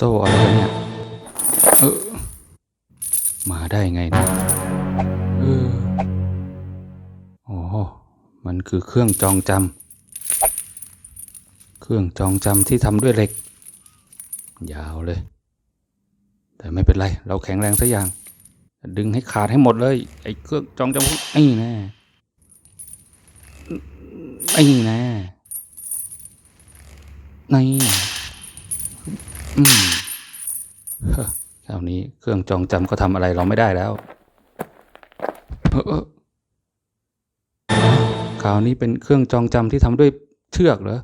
โซ่อะไรเนี่ยเออมาได้ไงเนะเออโอ้มันคือเครื่องจองจำเครื่องจองจำที่ทำด้วยเหล็ก ยาวเลย แต่ไม่เป็นไร เราแข็งแรงสักอย่าง ดึงให้ขาดให้หมดเลย ไอ้เครื่องจองจำพวกไอ้แน่ไอ้แน่นี่อืม เฮ้อคราวนี้เครื่องจองจำก็ทำอะไรเราไม่ได้แล้วเออเอคราวนี้เป็นเครื่องจองจำที่ทำด้วยเชือกเหรอ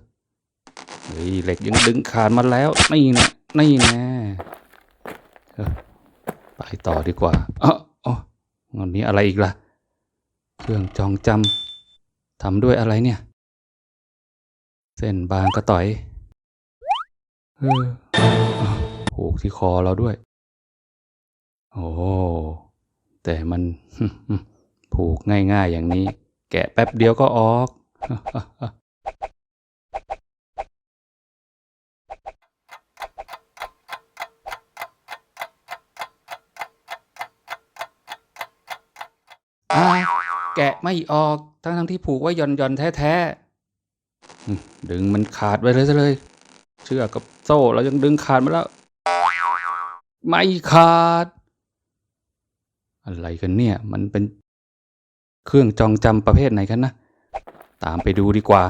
เฮ้ยเหล็กยังดึงขาดมาแล้วนี่นะนี่นะไปต่อดีกว่าอ๋ออ๋องอนนี้อะไรอีกล่ะ เครื่องจองจำทำด้วยอะไรเนี่ย เส้นบางกระต่อยเอออ้าว ผูกที่คอเราด้วย โอ้แต่มันผูกง่ายๆอย่างนี้ แกะแป๊บเดียวก็ออก แกะไม่ออกทั้งทั้งๆที่ผูกไว้ย่อนย่อนแท้ๆดึงมันขาดไปเลยซะเลย เชือกกับโซ่เรายังดึงขาดมาแล้ว ไม่ขาด อะไรกันเนี่ย มันเป็นเครื่องจองจำประเภทไหนกันนะ ตามไปดูดีกว่า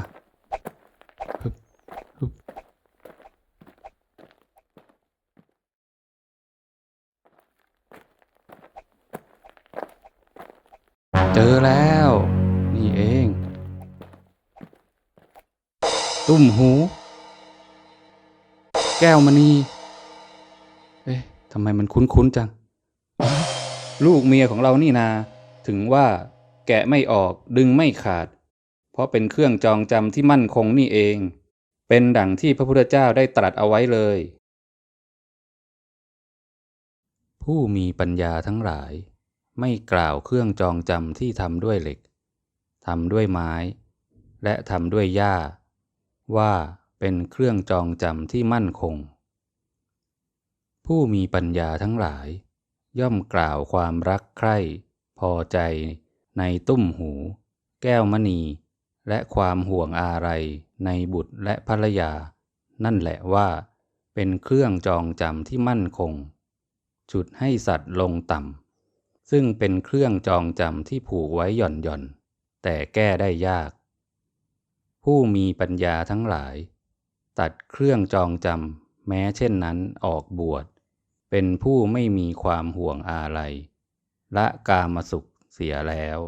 เจอแล้ว นี่เอง ตุ้มหู แก้วมณี ทำไมมันคุ้นๆจัง ลูกเมียของเรานี่นา ถึงว่าแกะไม่ออกดึงไม่ขาด เพราะเป็นเครื่องจองจำที่มั่นคงนี่เอง เป็นดั่งที่พระพุทธเจ้าได้ตรัสเอาไว้เลย ผู้มีปัญญาทั้งหลาย ไม่กล่าวเครื่องจองจำที่ทำด้วยเหล็กทำด้วยไม้ และทำด้วยหญ้า ว่าเป็นเครื่องจองจำที่มั่นคง ผู้มีปัญญาทั้งหลาย ย่อมกล่าวความรักใคร่ พอใจ ในตุ้มหู แก้วมณี และความห่วงอาลัยในบุตรและภรรยา นั่นแหละว่า เป็นเครื่องจองจำที่มั่นคงฉุดให้สัตว์ลงต่ำซึ่งเป็นเครื่องจองจำที่ผูกไว้หย่อนหย่อน แต่แก้ได้ยาก ผู้มีปัญญาทั้งหลาย ตัดเครื่องจองจำแม้เช่นนั้นออกบวช เป็นผู้ไม่มีความห่วงอาลัยละกามสุขเสียแล้ว